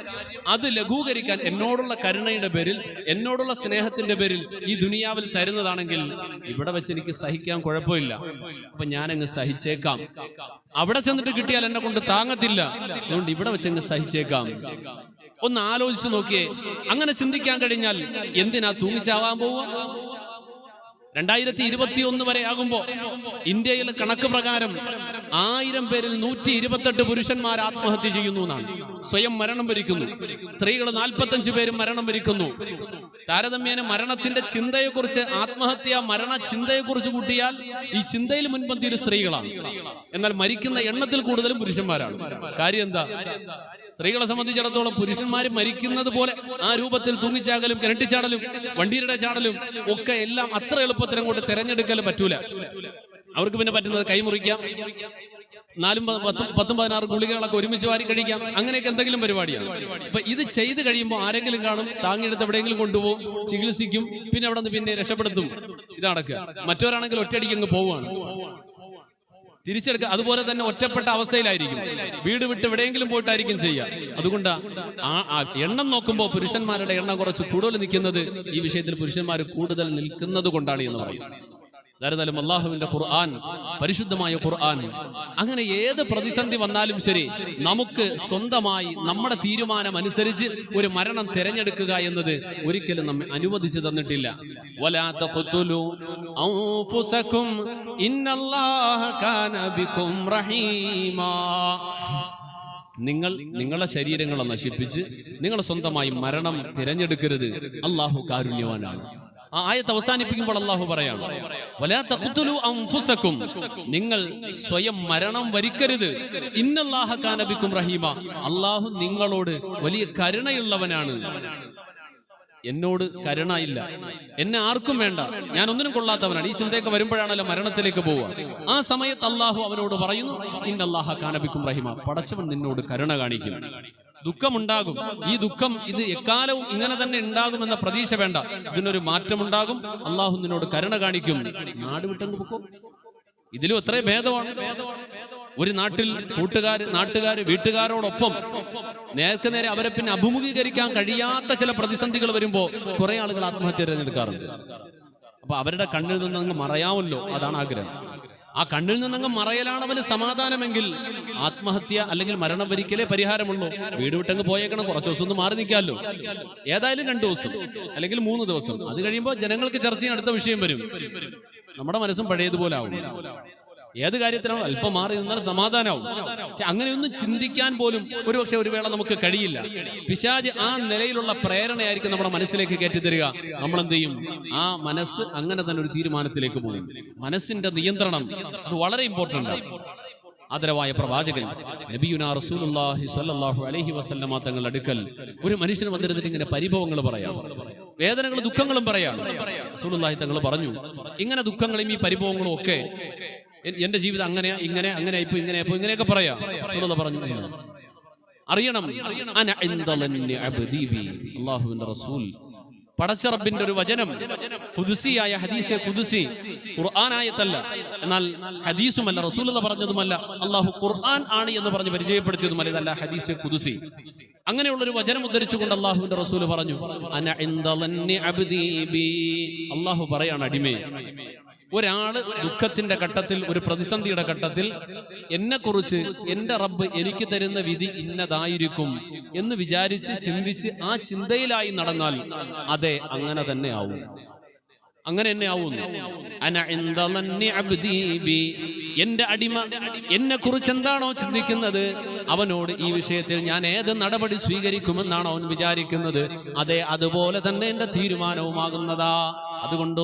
അത് ലഘൂകരിക്കാൻ എന്നോടുള്ള കരുണയുടെ പേരിൽ എന്നോടുള്ള സ്നേഹത്തിന്റെ പേരിൽ ഈ ദുനിയാവിൽ തരുന്നതാണെങ്കിൽ ഇവിടെ വെച്ച് എനിക്ക് സഹിക്കാൻ കുഴപ്പമില്ല. അപ്പൊ ഞാനങ്ങ് സഹിച്ചേക്കാം. അവിടെ ചെന്നിട്ട് കിട്ടിയാൽ എന്നെ കൊണ്ട് താങ്ങത്തില്ല. അതുകൊണ്ട് ഇവിടെ വെച്ച് അങ്ങ് സഹിച്ചേക്കാം. ഒന്ന് ആലോചിച്ച് നോക്കിയേ. അങ്ങനെ ചിന്തിക്കാൻ കഴിഞ്ഞാൽ എന്തിനാ തൂങ്ങിച്ചാവാൻ പോവുക? രണ്ടായിരത്തി ഇരുപത്തി ഒന്ന് വരെ ആകുമ്പോ ഇന്ത്യയിൽ കണക്ക് പ്രകാരം ആയിരം പേരിൽ നൂറ്റി ഇരുപത്തെട്ട് പുരുഷന്മാർ ആത്മഹത്യ ചെയ്യുന്നു എന്നാണ്. സ്വയം മരണം വരിക്കുന്നു. സ്ത്രീകൾ നാൽപ്പത്തഞ്ച് പേരും മരണം വരിക്കുന്നു. താരതമ്യേന മരണത്തിന്റെ ചിന്തയെക്കുറിച്ച് ആത്മഹത്യ മരണ ചിന്തയെക്കുറിച്ച് കൂട്ടിയാൽ ഈ ചിന്തയിൽ മുൻപന്തിയിൽ സ്ത്രീകളാണ്. എന്നാൽ മരിക്കുന്ന എണ്ണത്തിൽ കൂടുതലും പുരുഷന്മാരാണ്. കാര്യം എന്താ സ്ത്രീകളെ സംബന്ധിച്ചിടത്തോളം പുരുഷന്മാർ മരിക്കുന്നത് പോലെ ആ രൂപത്തിൽ തൂങ്ങിച്ചാകലും കിരട്ടിച്ചാടലും വണ്ടിയുടെ ചാടലും ഒക്കെ എല്ലാം അത്ര എളുപ്പത്തിൽ അങ്ങോട്ട് തിരഞ്ഞെടുക്കൽ പറ്റൂല. അവർക്ക് പിന്നെ പറ്റുന്നത് കൈമുറിക്കാം. നാലും പത്തും പത്തും പതിനാറ് ഗുളികകളൊക്കെ ഒരുമിച്ച് വാരി കഴിക്കാം. അങ്ങനെയൊക്കെ എന്തെങ്കിലും പരിപാടിയാണ്. അപ്പൊ ഇത് ചെയ്ത് കഴിയുമ്പോൾ ആരെങ്കിലും കാണും താങ്ങിയെടുത്ത് എവിടെയെങ്കിലും കൊണ്ടുപോകും ചികിത്സിക്കും പിന്നെ അവിടെ നിന്ന് പിന്നെ രക്ഷപ്പെടുത്തും. ഇതടക്കുക നടക്കുക. മറ്റവരാണെങ്കിൽ ഒറ്റയടിക്ക് അങ്ങ് പോവുകയാണ്. തിരിച്ചെടുക്കുക. അതുപോലെ തന്നെ ഒറ്റപ്പെട്ട അവസ്ഥയിലായിരിക്കും. വീട് വിട്ട് എവിടെയെങ്കിലും പോയിട്ടായിരിക്കും ചെയ്യുക. അതുകൊണ്ട് ആ എണ്ണം നോക്കുമ്പോൾ പുരുഷന്മാരുടെ എണ്ണം കുറച്ച് കൂടുതൽ നിൽക്കുന്നത് ഈ വിഷയത്തിൽ പുരുഷന്മാർ കൂടുതൽ നിൽക്കുന്നത് കൊണ്ടാണ് എന്ന് പറയും ധാരാളം അള്ളാഹുവിന്റെ ഖുർആൻ പരിശുദ്ധമായ ഖുർആൻ അങ്ങനെ ഏത് പ്രതിസന്ധി വന്നാലും ശരി നമുക്ക് സ്വന്തമായി നമ്മുടെ തീരുമാനം അനുസരിച്ച് ഒരു മരണം തിരഞ്ഞെടുക്കുക എന്നത് ഒരിക്കലും നമ്മെ അനുവദിച്ചു തന്നിട്ടില്ല. നിങ്ങൾ നിങ്ങളുടെ ശരീരങ്ങളെ നശിപ്പിച്ച് നിങ്ങൾ സ്വന്തമായി മരണം തിരഞ്ഞെടുക്കരുത്. അള്ളാഹു കാരുണ്യവാനാണ്. ആ ആയത്ത് അവസാനിപ്പിക്കുമ്പോൾ അള്ളാഹു പറയാണ് അൻഫുസകും നിങ്ങൾ സ്വയം മരണം വരിക്കരുത്. ഇന്നല്ലാഹ കാനബിക്കും റഹീമ. അള്ളാഹു നിങ്ങളോട് വലിയ കരുണയുള്ളവനാണ്. എന്നോട് കരുണ ഇല്ല. എന്നെ ആർക്കും വേണ്ട. ഞാൻ ഒന്നിനും കൊള്ളാത്തവനാണ്. ഈ ചിന്തയൊക്കെ വരുമ്പോഴാണല്ലോ മരണത്തിലേക്ക് പോവുക. ആ സമയത്ത് അള്ളാഹു അവനോട് പറയുന്നു ഇന്നല്ലാഹ കാനബിക്കും റഹിമ. പടച്ചവൻ നിന്നോട് കരുണ കാണിക്കും. ദുഃഖമുണ്ടാകും. ഈ ദുഃഖം ഇത് എക്കാലവും ഇങ്ങനെ തന്നെ ഉണ്ടാകുമെന്ന പ്രതീക്ഷ വേണ്ട. ഇതിനൊരു മാറ്റമുണ്ടാകും. അള്ളാഹു നിന്നോട് കരുണ കാണിക്കും. നാട് വിട്ടങ്ങ് പൊക്കോ. ഇതിലും എത്ര ഭേദമാണ്. ഒരു നാട്ടിൽ കൂട്ടുകാർ നാട്ടുകാർ വീട്ടുകാരോടൊപ്പം നേർക്ക് നേരെ അവരെ പിന്നെ അഭിമുഖീകരിക്കാൻ കഴിയാത്ത ചില പ്രതിസന്ധികൾ വരുമ്പോ കുറെ ആളുകൾ ആത്മഹത്യ തിരഞ്ഞെടുക്കാറുണ്ട്. അപ്പൊ അവരുടെ കണ്ണിൽ നിന്ന് അങ്ങ് മറയാമല്ലോ. അതാണ് ആഗ്രഹം. ആ കണ്ണിൽ നിന്നങ്ങ് മറയലാണ് അവന് സമാധാനമെങ്കിൽ ആത്മഹത്യ അല്ലെങ്കിൽ മരണം വരിക്കലേ പരിഹാരമുള്ളൂ. വീട് വിട്ടങ്ങ് പോയേക്കണം. കുറച്ച് ദിവസം ഒന്ന് മാറി നിൽക്കാമല്ലോ ഏതായാലും രണ്ടു ദിവസം അല്ലെങ്കിൽ മൂന്ന് ദിവസം. അത് കഴിയുമ്പോൾ ജനങ്ങൾക്ക് ചർച്ച ചെയ്യാൻ അടുത്ത വിഷയം വരും. നമ്മുടെ മനസ്സും പഴയതുപോലെ ആവും. ഏത് കാര്യത്തിനാണ് അല്പം മാറി നിന്നാൽ സമാധാനമാവും അങ്ങനെയൊന്നും ചിന്തിക്കാൻ പോലും ഒരുപക്ഷെ ഒരു വേള നമുക്ക് കഴിയില്ല. പിശാജ് ആ നിലയിലുള്ള പ്രേരണയായിരിക്കും നമ്മുടെ മനസ്സിലേക്ക് കയറ്റിത്തരിക. നമ്മൾ എന്ത് ചെയ്യും ആ മനസ്സ് അങ്ങനെ തന്നെ ഒരു തീരുമാനത്തിലേക്ക് പോകും. മനസ്സിന്റെ നിയന്ത്രണം അത് വളരെ ഇമ്പോർട്ടന്റ് ആണ്. ആദരവായ പ്രവാചകൻ റസൂലുള്ളാഹി അലൈഹി വസല്ലമ തങ്ങളുടെ അടുക്കൽ ഒരു മനുഷ്യന് വന്നിരുന്നിട്ട് ഇങ്ങനെ പരിഭവങ്ങൾ പറയാം. വേദനകളും ദുഃഖങ്ങളും പറയാം. റസൂലുള്ളാഹി തങ്ങൾ പറഞ്ഞു ഇങ്ങനെ ദുഃഖങ്ങളും ഈ പരിഭവങ്ങളും ഒക്കെ എന്റെ ജീവിതം അങ്ങനെ ഇങ്ങനെ അങ്ങനെ ഇപ്പൊ ഇങ്ങനെ ഇപ്പൊ ഇങ്ങനെയൊക്കെ പറയാ. റസൂലുള്ള പറഞ്ഞു അറിയണം. അള്ളാഹുവിന്റെ റസൂൽ. പടച്ച റബ്ബിന്റെ ഒരു വചനം. പുതുസിയായ ഹദീസെ പുതുസി ഖുർആനായത്തല്ല എന്നാൽ ഹദീസുമല്ല എന്ന് പറഞ്ഞതുമല്ല. അള്ളാഹു ഖുർആൻ ആണ് എന്ന് പറഞ്ഞ് പരിചയപ്പെടുത്തിയതുമല്ല ഇതല്ല ഹദീസെ കുദുസി അങ്ങനെയുള്ള ഒരു വചനം ഉദ്ധരിച്ചുകൊണ്ട് അള്ളാഹുവിന്റെ റസൂൽ പറഞ്ഞു അന. അള്ളാഹു പറയാണ് അടിമേ. ഒരാൾ ദുഃഖത്തിന്റെ ഘട്ടത്തിൽ ഒരു പ്രതിസന്ധിയുടെ ഘട്ടത്തിൽ എന്നെ കുറിച്ച് എന്റെ റബ്ബ് എനിക്ക് തരുന്ന വിധി ഇന്നതായിരിക്കും എന്ന് വിചാരിച്ച് ചിന്തിച്ച് ആ ചിന്തയിലായി നടന്നാൽ അതെ അങ്ങനെ തന്നെ ആവും. അങ്ങനെ തന്നെ ബി. എന്റെ അടിമ എന്നെ കുറിച്ച് എന്താണോ ചിന്തിക്കുന്നത്? അവനോട് ഈ വിഷയത്തിൽ ഞാൻ ഏത് നടപടി സ്വീകരിക്കുമെന്നാണ് അവൻ വിചാരിക്കുന്നത്? അതെ അതുപോലെ തന്നെ എന്റെ തീരുമാനവുമാകുന്നതാ. അതുകൊണ്ട്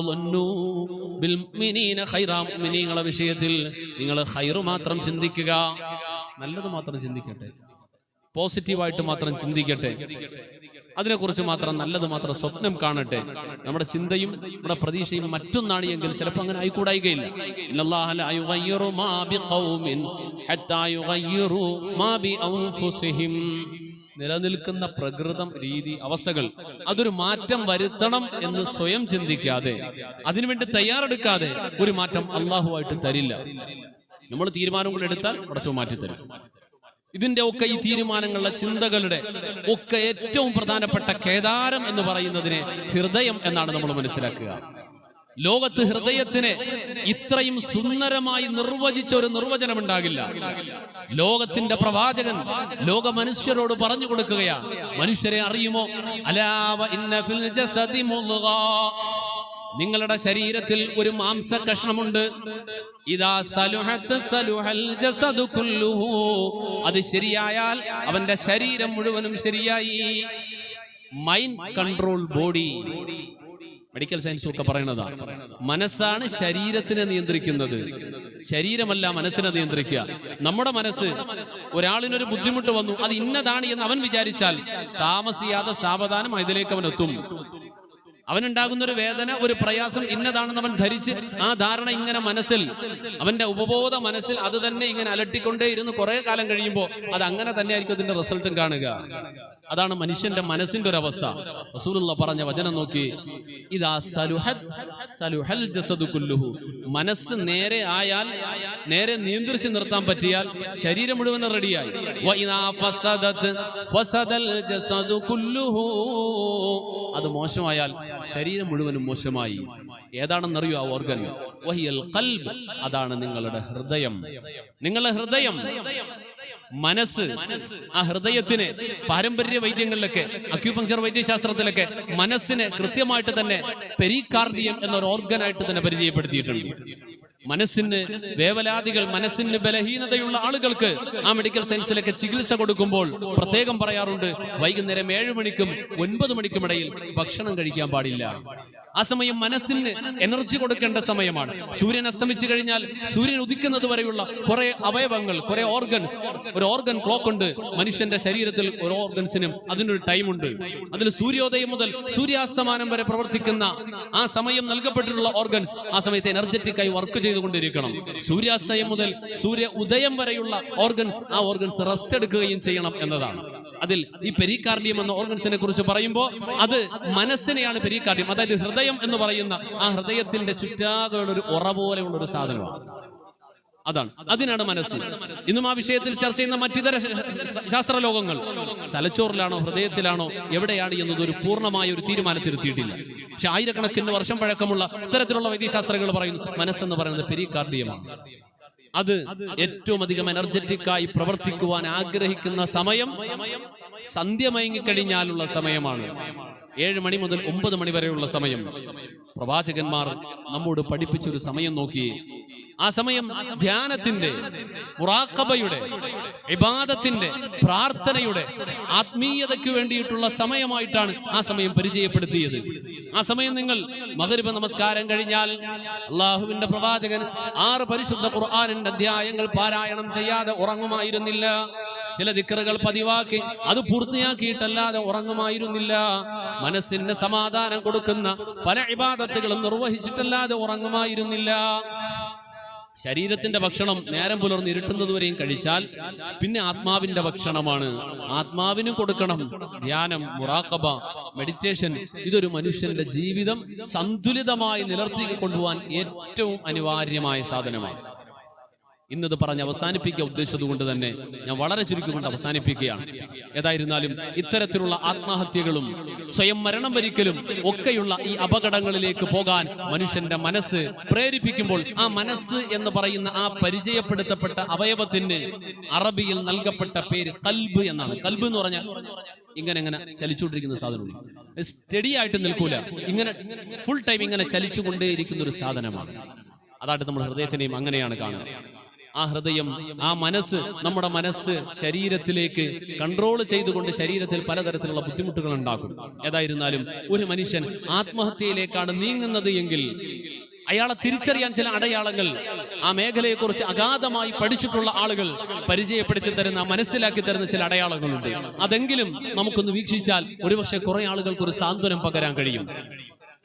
നിങ്ങളെ വിഷയത്തിൽ നിങ്ങൾ ഹൈറ് മാത്രം ചിന്തിക്കുക. നല്ലത് മാത്രം ചിന്തിക്കട്ടെ. പോസിറ്റീവായിട്ട് മാത്രം ചിന്തിക്കട്ടെ. അതിനെക്കുറിച്ച് മാത്രം നല്ലത് മാത്രം സ്വപ്നം കാണട്ടെ. നമ്മുടെ ചിന്തയും നമ്മുടെ പ്രതീക്ഷയും മറ്റൊന്നാണ് എങ്കിൽ ചിലപ്പോൾ അങ്ങനെ ആയിക്കൂടായികയില്ല. നിലനിൽക്കുന്ന പ്രകൃതം രീതി അവസ്ഥകൾ. അതൊരു മാറ്റം വരുത്തണം എന്ന് സ്വയം ചിന്തിക്കാതെ അതിനുവേണ്ടി തയ്യാറെടുക്കാതെ ഒരു മാറ്റം അള്ളാഹുവായിട്ട് തരില്ല. നമ്മൾ തീരുമാനങ്ങൾ എടുത്താൽ മാറ്റി മാറ്റിത്തരും. ഇതിന്റെ ഒക്കെ ഈ തീരുമാനങ്ങളുടെ ചിന്തകളുടെ ഒക്കെ ഏറ്റവും പ്രധാനപ്പെട്ട കേദാരം എന്ന് പറയുന്നതിനെ ഹൃദയം എന്നാണ് നമ്മൾ മനസ്സിലാക്കുക. ലോകത്ത് ഹൃദയത്തിന് ഇത്രയും സുന്ദരമായി നിർവചിച്ച ഒരു നിർവചനം ഉണ്ടാകില്ല ലോകത്തിന്റെ പ്രവാചകൻ ലോക മനുഷ്യരോട് പറഞ്ഞു കൊടുക്കുകയാണ്. മനുഷ്യരെ അറിയുമോ? അലാവ ഫിൽ ജസദി. നിങ്ങളുടെ ശരീരത്തിൽ ഒരു മാംസ കഷ്ണമുണ്ട് ഇതാ സലുഹത്ത് സലുഹൽ ജസദു കുല്ലുഹു. അത് ശരിയായാൽ അവന്റെ ശരീരം മുഴുവനും ശരിയായി. Mind control body medical science ഒക്കെ പറയണതാ മനസ്സാണ് ശരീരത്തിനെ നിയന്ത്രിക്കുന്നത്. ശരീരമല്ല മനസ്സിനെ നിയന്ത്രിക്കുക. നമ്മുടെ മനസ്സ് ഒരാളിനൊരു ബുദ്ധിമുട്ട് വന്നു അത് ഇന്നതാണ് എന്ന് അവൻ വിചാരിച്ചാൽ താമസിയാതെ സാവധാനം ഇതിലേക്ക് അവൻ എത്തും. അവനുണ്ടാകുന്ന ഒരു വേദന ഒരു പ്രയാസം ഇന്നതാണെന്ന് അവൻ ധരിച്ച് ആ ധാരണ ഇങ്ങനെ മനസ്സിൽ അവന്റെ ഉപബോധ മനസ്സിൽ അത് തന്നെ ഇങ്ങനെ അലട്ടിക്കൊണ്ടേ ഇരുന്ന് കുറെ കാലം കഴിയുമ്പോൾ. അത് അങ്ങനെ തന്നെ ആയിരിക്കും അതിന്റെ റിസൾട്ടും കാണുക. അതാണ് മനുഷ്യന്റെ മനസ്സിന്റെ ഒരു അവസ്ഥ. റസൂലുള്ള പറഞ്ഞ വചനം നോക്കി. ഇതാ സലുഹത് സലുഹൽ ജസദു കുല്ലുഹു. മനസ്സ് നേരെ ആയാൽ നേരെ നിയന്ത്രിച്ച് നിർത്താൻ പറ്റിയാൽ ശരീരം മുഴുവൻ റെഡിയായി. അത് മോശമായാൽ ശരീരം മുഴുവനും മോശമായി. ഏതാണെന്നറിയോ ആ ഓർഗൻ വഹിയൽ കൽബ് അതാണ് നിങ്ങളുടെ ഹൃദയം. നിങ്ങളുടെ ഹൃദയം. മനസ്സ് ആ ഹൃദയത്തിന് പാരമ്പര്യ വൈദ്യങ്ങളിലൊക്കെ അക്യൂപങ്ചർ വൈദ്യശാസ്ത്രത്തിലൊക്കെ മനസ്സിനെ കൃത്യമായിട്ട് തന്നെ പെരികാർഡിയം എന്നൊരു ഓർഗനായിട്ട് തന്നെ പരിചയപ്പെടുത്തിയിട്ടുണ്ട്. മനസ്സിന് വേവലാദികൾ മനസ്സിന് ബലഹീനതയുള്ള ആളുകൾക്ക് ആ മെഡിക്കൽ സയൻസിലൊക്കെ ചികിത്സ കൊടുക്കുമ്പോൾ പ്രത്യേകം പറയാറുണ്ട് വൈകുന്നേരം ഏഴ് മണിക്കും ഒൻപത് മണിക്കും ഇടയിൽ ഭക്ഷണം കഴിക്കാൻ പാടില്ല. ആ സമയം മനസ്സിന് എനർജി കൊടുക്കേണ്ട സമയമാണ്. സൂര്യൻ അസ്തമിച്ചു കഴിഞ്ഞാൽ സൂര്യൻ ഉദിക്കുന്നത് വരെയുള്ള കുറെ അവയവങ്ങൾ കുറെ ഓർഗൻസ് ഒരു ഓർഗൻ ക്ലോക്ക് ഉണ്ട്. മനുഷ്യന്റെ ശരീരത്തിൽ ഒരു ഓർഗൻസിനും അതിനൊരു ടൈം ഉണ്ട്. അതിൽ സൂര്യോദയം മുതൽ സൂര്യാസ്തമാനം വരെ പ്രവർത്തിക്കുന്ന ആ സമയം നൽകപ്പെട്ടിട്ടുള്ള ഓർഗൻസ് ആ സമയത്ത് എനർജറ്റിക് ആയി വർക്ക് ചെയ്തുകൊണ്ടിരിക്കണം. സൂര്യാസ്തയം മുതൽ സൂര്യ ഉദയം വരെയുള്ള ഓർഗൻസ് ആ ഓർഗൻസ് റെസ്റ്റ് എടുക്കുകയും ചെയ്യണം എന്നതാണ്. അതിൽ ഈ പെരികാർഡിയം എന്ന ഓർഗൻസിനെ കുറിച്ച് പറയുമ്പോൾ അത് മനസ്സിനെയാണ് പെരികാർഡിയം അതായത് ഹൃദയം എന്ന് പറയുന്ന ആ ഹൃദയത്തിന്റെ ചുറ്റാകെയുള്ള ഒരു ഉറ പോലെയുള്ള ഒരു സാധനമാണ്. അതാണ്. അതിനാണ് മനസ്സ്. ഇന്നും ആ വിഷയത്തിൽ ചർച്ച ചെയ്യുന്ന മറ്റിതര ശാസ്ത്ര ശാസ്ത്രലോകങ്ങൾ. തലച്ചോറിലാണോ ഹൃദയത്തിലാണോ എവിടെയാണ് എന്നത് ഒരു പൂർണമായ ഒരു തീരുമാനത്തിരുത്തിയിട്ടില്ല. പക്ഷെ ആയിരക്കണക്കിന് വർഷം പഴക്കമുള്ള ഇത്തരത്തിലുള്ള വൈദ്യശാസ്ത്രങ്ങൾ പറയുന്നു മനസ്സെന്ന് പറയുന്നത് പെരികാർഡിയമാണ് അത് ഏറ്റവും അധികം എനർജറ്റിക് ആയി പ്രവർത്തിക്കുവാൻ ആഗ്രഹിക്കുന്ന സമയം സന്ധ്യ മയങ്ങിക്കഴിഞ്ഞാലുള്ള സമയമാണ്. ഏഴ് മണി മുതൽ ഒമ്പത് മണി വരെയുള്ള സമയം. പ്രവാചകന്മാർ നമ്മോട് പഠിപ്പിച്ചൊരു സമയം നോക്കി. ആ സമയം ധ്യാനത്തിന്റെ മുറാക്കബയുടെ ഇബാദത്തിന്റെ പ്രാർത്ഥനയുടെ ആത്മീയതയ്ക്ക് വേണ്ടിയിട്ടുള്ള സമയമായിട്ടാണ് ആ സമയം പരിചയപ്പെടുത്തിയത്. ആ സമയം നിങ്ങൾ മകരുപ നമസ്കാരം കഴിഞ്ഞാൽ അള്ളാഹുവിന്റെ പ്രവാചകൻ ആറ് പരിശുദ്ധ ഖുർആാനിന്റെ അധ്യായങ്ങൾ പാരായണം ചെയ്യാതെ ഉറങ്ങുമായിരുന്നില്ല. ചില ദിക്കറുകൾ പതിവാക്കി അത് പൂർത്തിയാക്കിയിട്ടല്ലാതെ ഉറങ്ങുമായിരുന്നില്ല. മനസ്സിന് സമാധാനം കൊടുക്കുന്ന പല ഇബാദത്തുകളും നിർവഹിച്ചിട്ടല്ലാതെ ഉറങ്ങുമായിരുന്നില്ല. ശരീരത്തിന്റെ ഭക്ഷണം നേരം പുലർന്ന് ഇരുട്ടുന്നതുവരെയും കഴിച്ചാൽ പിന്നെ ആത്മാവിന്റെ ഭക്ഷണമാണ്. ആത്മാവിനും കൊടുക്കണം. ധ്യാനം മുറാക്കബ മെഡിറ്റേഷൻ ഇതൊരു മനുഷ്യന്റെ ജീവിതം സന്തുലിതമായി നിലർത്തി കൊണ്ടുപോകാൻ ഏറ്റവും അനിവാര്യമായ സാധനമാണ്. ഇന്നത് പറഞ്ഞ് അവസാനിപ്പിക്കുക ഉദ്ദേശിച്ചത് കൊണ്ട് തന്നെ ഞാൻ വളരെ ചുരുക്കിക്കൊണ്ട് അവസാനിപ്പിക്കുകയാണ്. ഏതായിരുന്നാലും ഇത്തരത്തിലുള്ള ആത്മഹത്യകളും സ്വയം മരണം വരിക്കലും ഒക്കെയുള്ള ഈ അപകടങ്ങളിലേക്ക് പോകാൻ മനുഷ്യന്റെ മനസ്സ് പ്രേരിപ്പിക്കുമ്പോൾ ആ മനസ്സ് എന്ന് പറയുന്ന ആ പരിചയപ്പെടുത്തപ്പെട്ട അവയവത്തിന് അറബിയിൽ നൽകപ്പെട്ട പേര് കൽബ് എന്നാണ്. കൽബ് എന്ന് പറഞ്ഞാൽ ഇങ്ങനെ ഇങ്ങനെ ചലിച്ചുകൊണ്ടിരിക്കുന്ന സാധനമുണ്ട് സ്റ്റഡി ആയിട്ട് നിൽക്കൂല. ഇങ്ങനെ ഫുൾ ടൈം ഇങ്ങനെ ചലിച്ചുകൊണ്ടേയിരിക്കുന്ന ഒരു സാധനമാണ്. അതായിട്ട് നമ്മുടെ ഹൃദയത്തിനെയും അങ്ങനെയാണ് കാണുക. ആ ഹൃദയം ആ മനസ്സ് നമ്മുടെ മനസ്സ് ശരീരത്തിലേക്ക് കൺട്രോൾ ചെയ്തുകൊണ്ട് ശരീരത്തിൽ പലതരത്തിലുള്ള ബുദ്ധിമുട്ടുകൾ ഉണ്ടാക്കും. ഏതായിരുന്നാലും ഒരു മനുഷ്യൻ ആത്മഹത്യയിലേക്കാണ് നീങ്ങുന്നത് എങ്കിൽ അയാളെ തിരിച്ചറിയാൻ ചില അടയാളങ്ങൾ ആ മേഖലയെക്കുറിച്ച് അഗാധമായി പഠിച്ചിട്ടുള്ള ആളുകൾ പരിചയപ്പെടുത്തി തരുന്ന മനസ്സിലാക്കി തരുന്ന ചില അടയാളങ്ങളുണ്ട്. അതെങ്കിലും നമുക്കൊന്ന് വീക്ഷിച്ചാൽ ഒരുപക്ഷെ കുറെ ആളുകൾക്ക് ഒരു സാന്ത്വനം പകരാൻ കഴിയും.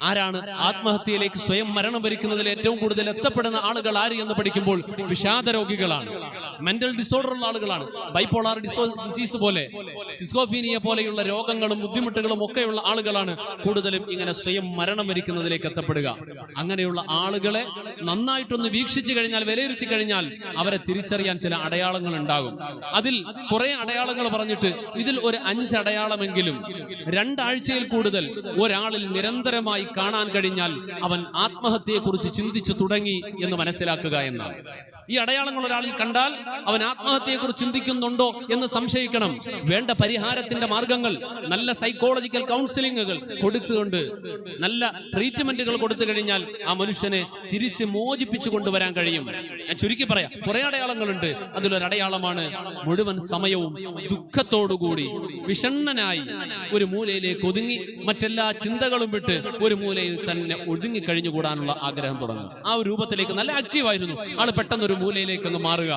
ആരാണ് ആത്മഹത്യയിലേക്ക് സ്വയം മരണം വരിക്കുന്നതിൽ ഏറ്റവും കൂടുതൽ എത്തപ്പെടുന്ന ആളുകൾ ആര് എന്ന് പഠിക്കുമ്പോൾ വിഷാദ രോഗികളാണ്. മെന്റൽ ഡിസോർഡർ ഉള്ള ആളുകളാണ്. ബൈപോളാർ ഡിസീസ് പോലെ സിസ്കോഫീനിയ പോലെയുള്ള രോഗങ്ങളും ബുദ്ധിമുട്ടുകളും ഒക്കെയുള്ള ആളുകളാണ് കൂടുതലും ഇങ്ങനെ സ്വയം മരണം വരിക്കുന്നതിലേക്ക് എത്തപ്പെടുക. അങ്ങനെയുള്ള ആളുകളെ നന്നായിട്ടൊന്ന് വീക്ഷിച്ചു കഴിഞ്ഞാൽ വിലയിരുത്തി കഴിഞ്ഞാൽ അവരെ തിരിച്ചറിയാൻ ചില അടയാളങ്ങൾ ഉണ്ടാകും. അതിൽ കുറെ അടയാളങ്ങൾ പറഞ്ഞിട്ട് ഇതിൽ ഒരു അഞ്ചടയാളമെങ്കിലും രണ്ടാഴ്ചയിൽ കൂടുതൽ ഒരാളിൽ നിരന്തരമായി കാണാൻ കഴിഞ്ഞാൽ അവൻ ആത്മഹത്യയെക്കുറിച്ച് ചിന്തിച്ചു തുടങ്ങി എന്ന് മനസ്സിലാക്കുക എന്നാണ്. ഈ അടയാളങ്ങൾ ഒരാളിൽ കണ്ടാൽ അവൻ ആത്മഹത്യയെക്കുറിച്ച് ചിന്തിക്കുന്നുണ്ടോ എന്ന് സംശയിക്കണം. വേണ്ട പരിഹാരത്തിന്റെ മാർഗങ്ങൾ നല്ല സൈക്കോളജിക്കൽ കൗൺസിലിങ്ങുകൾ കൊടുത്തുകൊണ്ട് നല്ല ട്രീറ്റ്മെന്റുകൾ കൊടുത്തു കഴിഞ്ഞാൽ ആ മനുഷ്യനെ തിരിച്ച് മോചിപ്പിച്ചു കൊണ്ടുവരാൻ കഴിയും. ഞാൻ ചുരുക്കി പറയാം. കുറെ അടയാളങ്ങളുണ്ട്. അതിലൊരു അടയാളമാണ് മുഴുവൻ സമയവും ദുഃഖത്തോടുകൂടി വിഷണ്ണനായി ഒരു മൂലയിലേക്ക് ഒതുങ്ങി മറ്റെല്ലാ ചിന്തകളും വിട്ട് ഒരു മൂലയിൽ തന്നെ ഒതുങ്ങി കഴിഞ്ഞുകൂടാനുള്ള ആഗ്രഹം തുടങ്ങും ആ ഒരു രൂപത്തിലേക്ക് നല്ല ആക്റ്റീവായിരുന്നു ആൾ പെട്ടെന്ന് ഒരു മൂലയിലേക്ക് ഒന്ന് മാറുക.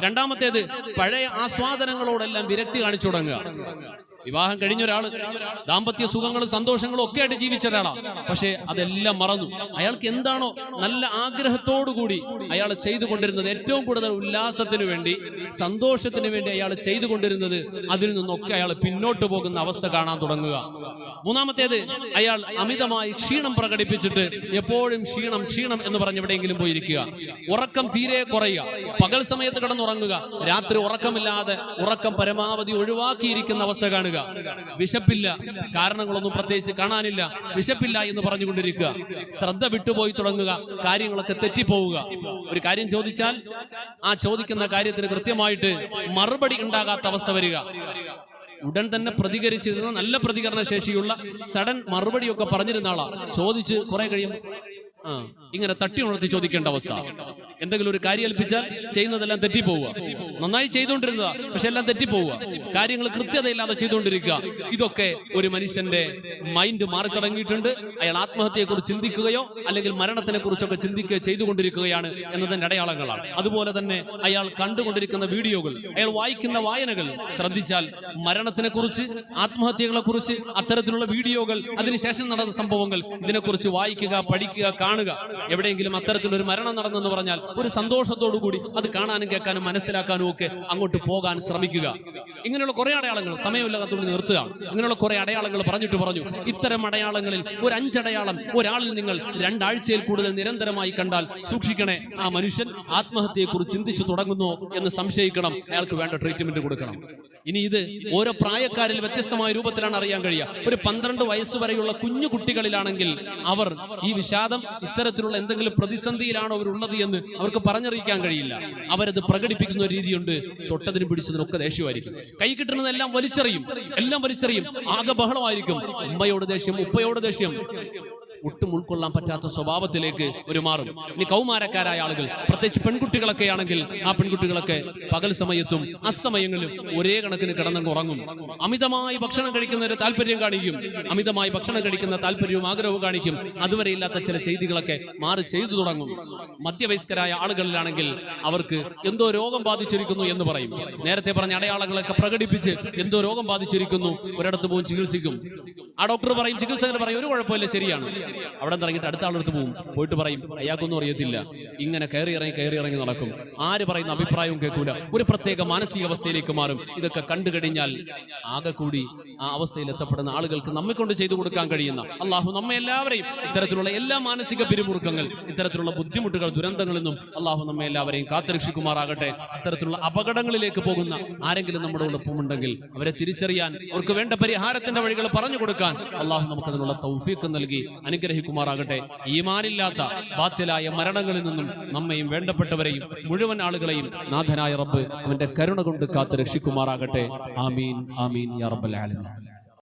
രണ്ടാമത്തേത് പഴയ ആസ്വാദനങ്ങളോടെല്ലാം വിരക്തി കാണിച്ചു തുടങ്ങുക. വിവാഹം കഴിഞ്ഞ ഒരാൾ ദാമ്പത്യ സുഖങ്ങളും സന്തോഷങ്ങളും ഒക്കെ ആയിട്ട് ജീവിച്ച ഒരാളാ. പക്ഷേ അതെല്ലാം മറന്നു. അയാൾക്ക് എന്താണോ നല്ല ആഗ്രഹത്തോടുകൂടി അയാൾ ചെയ്തു കൊണ്ടിരുന്നത് ഏറ്റവും കൂടുതൽ ഉല്ലാസത്തിന് വേണ്ടി സന്തോഷത്തിന് വേണ്ടി അയാൾ ചെയ്തു കൊണ്ടിരുന്നത് അതിൽ നിന്നൊക്കെ അയാൾ പിന്നോട്ട് പോകുന്ന അവസ്ഥ കാണാൻ തുടങ്ങുക. മൂന്നാമത്തേത് അയാൾ അമിതമായി ക്ഷീണം പ്രകടിപ്പിച്ചിട്ട് എപ്പോഴും ക്ഷീണം ക്ഷീണം എന്ന് പറഞ്ഞ് എവിടെയെങ്കിലും പോയിരിക്കുക. ഉറക്കം തീരെ കുറയുക. പകൽ സമയത്ത് കിടന്നുറങ്ങുക. രാത്രി ഉറക്കമില്ലാതെ ഉറക്കം പരമാവധി ഒഴിവാക്കിയിരിക്കുന്ന അവസ്ഥ കാണുക. വിശപ്പില്ല. കാരണങ്ങളൊന്നും പ്രത്യേകിച്ച് കാണാനില്ല. വിശപ്പില്ല എന്ന് പറഞ്ഞുകൊണ്ടിരിക്കുക. ശ്രദ്ധ വിട്ടുപോയി തുടങ്ങുക. കാര്യങ്ങളൊക്കെ തെറ്റിപ്പോവുക. ഒരു കാര്യം ചോദിച്ചാൽ ആ ചോദിക്കുന്ന കാര്യത്തിന് കൃത്യമായിട്ട് മറുപടി ഉണ്ടാകാത്ത അവസ്ഥ വരിക. ഉടൻ തന്നെ പ്രതികരിച്ചിരുന്ന നല്ല പ്രതികരണ ശേഷിയുള്ള സഡൻ മറുപടിയൊക്കെ പറഞ്ഞിരുന്ന ആളാ. ചോദിച്ച് കുറെ കഴിയും ആ ഇങ്ങനെ തട്ടി ഉണർത്തി ചോദിക്കേണ്ട അവസ്ഥ. എന്തെങ്കിലും ഒരു കാര്യം ഏൽപ്പിച്ചാൽ ചെയ്യുന്നതെല്ലാം തെറ്റി പോവുക നന്നായി ചെയ്തുകൊണ്ടിരുന്നതാ പക്ഷെ എല്ലാം തെറ്റി പോവുക കാര്യങ്ങൾ കൃത്യതയില്ലാതെ ചെയ്തുകൊണ്ടിരിക്കുക. ഇതൊക്കെ ഒരു മനുഷ്യന്റെ മൈൻഡ് മാറി തുടങ്ങിയിട്ടുണ്ട്. അയാൾ ആത്മഹത്യയെ കുറിച്ച് ചിന്തിക്കുകയോ അല്ലെങ്കിൽ മരണത്തിനെ കുറിച്ചൊക്കെ ചിന്തിക്കുകയോ ചെയ്തുകൊണ്ടിരിക്കുകയാണ് എന്നതിന്റെ അടയാളങ്ങളാണ്. അതുപോലെ തന്നെ അയാൾ കണ്ടുകൊണ്ടിരിക്കുന്ന വീഡിയോകൾ അയാൾ വായിക്കുന്ന വായനകൾ ശ്രദ്ധിച്ചാൽ മരണത്തിനെ കുറിച്ച് ആത്മഹത്യകളെ കുറിച്ച് അത്തരത്തിലുള്ള വീഡിയോകൾ അതിനുശേഷം നടന്ന സംഭവങ്ങൾ ഇതിനെക്കുറിച്ച് വായിക്കുക പഠിക്കുക കാണുക എവിടെയെങ്കിലും അത്തരത്തിലൊരു മരണം നടന്നെന്ന് പറഞ്ഞാൽ ഒരു സന്തോഷത്തോടു കൂടി അത് കാണാനും കേൾക്കാനും മനസ്സിലാക്കാനും ഒക്കെ അങ്ങോട്ട് പോകാൻ ശ്രമിക്കുക. ഇങ്ങനെയുള്ള കുറെ അടയാളങ്ങൾ സമയമില്ലാത്തതുകൊണ്ട് നിർത്തുക. ഇങ്ങനെയുള്ള കുറെ അടയാളങ്ങൾ പറഞ്ഞിട്ട് പറഞ്ഞു. ഇത്തരം അടയാളങ്ങളിൽ ഒരു അഞ്ചടയാളം ഒരാളിൽ നിങ്ങൾ രണ്ടാഴ്ചയിൽ കൂടുതൽ നിരന്തരമായി കണ്ടാൽ സൂക്ഷിക്കണേ. ആ മനുഷ്യൻ ആത്മഹത്യയെക്കുറിച്ച് ചിന്തിച്ചു തുടങ്ങുന്നു എന്ന് സംശയിക്കണം. അയാൾക്ക് വേണ്ട ട്രീറ്റ്മെന്റ് കൊടുക്കണം. ഇനി ഇത് ഓരോ പ്രായക്കാരിൽ വ്യത്യസ്തമായ രൂപത്തിലാണ് അറിയാൻ കഴിയുക. ഒരു പന്ത്രണ്ട് വയസ്സ് വരെയുള്ള കുഞ്ഞു കുട്ടികളിലാണെങ്കിൽ അവർ ഈ വിഷാദം ഇത്തരത്തിലുള്ള എന്തെങ്കിലും പ്രതിസന്ധിയിലാണോ അവരുള്ളത് എന്ന് അവർക്ക് പറഞ്ഞറിയിക്കാൻ കഴിയില്ല. അവരത് പ്രകടിപ്പിക്കുന്ന രീതിയുണ്ട്. തൊട്ടതിനും പിടിച്ചതിനൊക്കെ ദേഷ്യമായിരിക്കും. കൈ കിട്ടുന്നതെല്ലാം വലിച്ചെറിയും. എല്ലാം വലിച്ചെറിയും. ആകെ ബഹളമായിരിക്കും. ഉമ്മയോട് ദേഷ്യം ഉപ്പയോട് ദേഷ്യം. ഒട്ടും ഉൾക്കൊള്ളാൻ പറ്റാത്ത സ്വഭാവത്തിലേക്ക് ഒരു മാറും. ഇനി കൗമാരക്കാരായ ആളുകൾ പ്രത്യേകിച്ച് പെൺകുട്ടികളൊക്കെ ആണെങ്കിൽ ആ പെൺകുട്ടികളൊക്കെ പകൽ സമയത്തും അസമയങ്ങളിലും ഒരേ കണക്കിന് കിടന്നങ്ങ് ഉറങ്ങും. അമിതമായി ഭക്ഷണം കഴിക്കുന്നതിന് താല്പര്യം കാണിക്കും. അമിതമായി ഭക്ഷണം കഴിക്കുന്ന താല്പര്യവും ആഗ്രഹവും കാണിക്കും. അതുവരെ ഇല്ലാത്ത ചില ചെയ്തികളൊക്കെ മാറി ചെയ്തു തുടങ്ങും. മധ്യവയസ്കരായ ആളുകളിലാണെങ്കിൽ അവർക്ക് എന്തോ രോഗം ബാധിച്ചിരിക്കുന്നു എന്ന് പറയും. നേരത്തെ പറഞ്ഞ അടയാളങ്ങളൊക്കെ പ്രകടിപ്പിച്ച് എന്തോ രോഗം ബാധിച്ചിരിക്കുന്നു. ഒരിടത്ത് പോകും ചികിത്സിക്കും. ആ ഡോക്ടർ പറയും ചികിത്സകർ പറയും ഒരു കുഴപ്പമില്ല ശരിയാണ്. അവിടെ ഇറങ്ങിയിട്ട് അടുത്ത ആളെടുത്ത് പോകും പോയിട്ട് പറയും അയാൾക്കൊന്നും അറിയത്തില്ല. ഇങ്ങനെ കയറി ഇറങ്ങി കയറി ഇറങ്ങി നടക്കും. ആര് പറയുന്ന അഭിപ്രായവും കേൾക്കൂല. ഒരു പ്രത്യേക മാനസികാവസ്ഥയിലേക്ക് മാറും. ഇതൊക്കെ കണ്ടു കഴിഞ്ഞാൽ ആകെ കൂടി ആ അവസ്ഥയിൽ എത്തപ്പെടുന്ന ആളുകൾക്ക് നമ്മെ കൊണ്ട് ചെയ്തു കൊടുക്കാൻ കഴിയുന്ന അള്ളാഹു നമ്മെ എല്ലാവരെയും ഇത്തരത്തിലുള്ള എല്ലാ മാനസിക പിരിമുറുക്കങ്ങൾ ഇത്തരത്തിലുള്ള ബുദ്ധിമുട്ടുകൾ ദുരന്തങ്ങളിൽ നിന്നും അള്ളാഹു നമ്മെ എല്ലാവരെയും കാത്തുരക്ഷിക്കുമാറാകട്ടെ. അത്തരത്തിലുള്ള അപകടങ്ങളിലേക്ക് പോകുന്ന ആരെങ്കിലും നമ്മുടെ ഒപ്പമുണ്ടെങ്കിൽ അവരെ തിരിച്ചറിയാൻ അവർക്ക് വേണ്ട പരിഹാരത്തിന്റെ വഴികൾ പറഞ്ഞു കൊടുക്കാൻ അള്ളാഹു നമുക്ക് അതിനുള്ള തൗഫീക്ക് നൽകി അനുഗ്രഹിക്കുമാറാകട്ടെ. ഈമാനില്ലാത്ത ബാത്യലായ മരണങ്ങളിൽ നിന്നും നമ്മയും വേണ്ടപ്പെട്ടവരെയും മുഴുവൻ ആളുകളെയും നാഥനായ റബ്ബ് അവന്റെ കരുണ കൊണ്ട് കാത്ത് രക്ഷിക്കുമാറാകട്ടെ ആമീൻ ആമീൻ യാ റബ്ബൽ ആലമീൻ.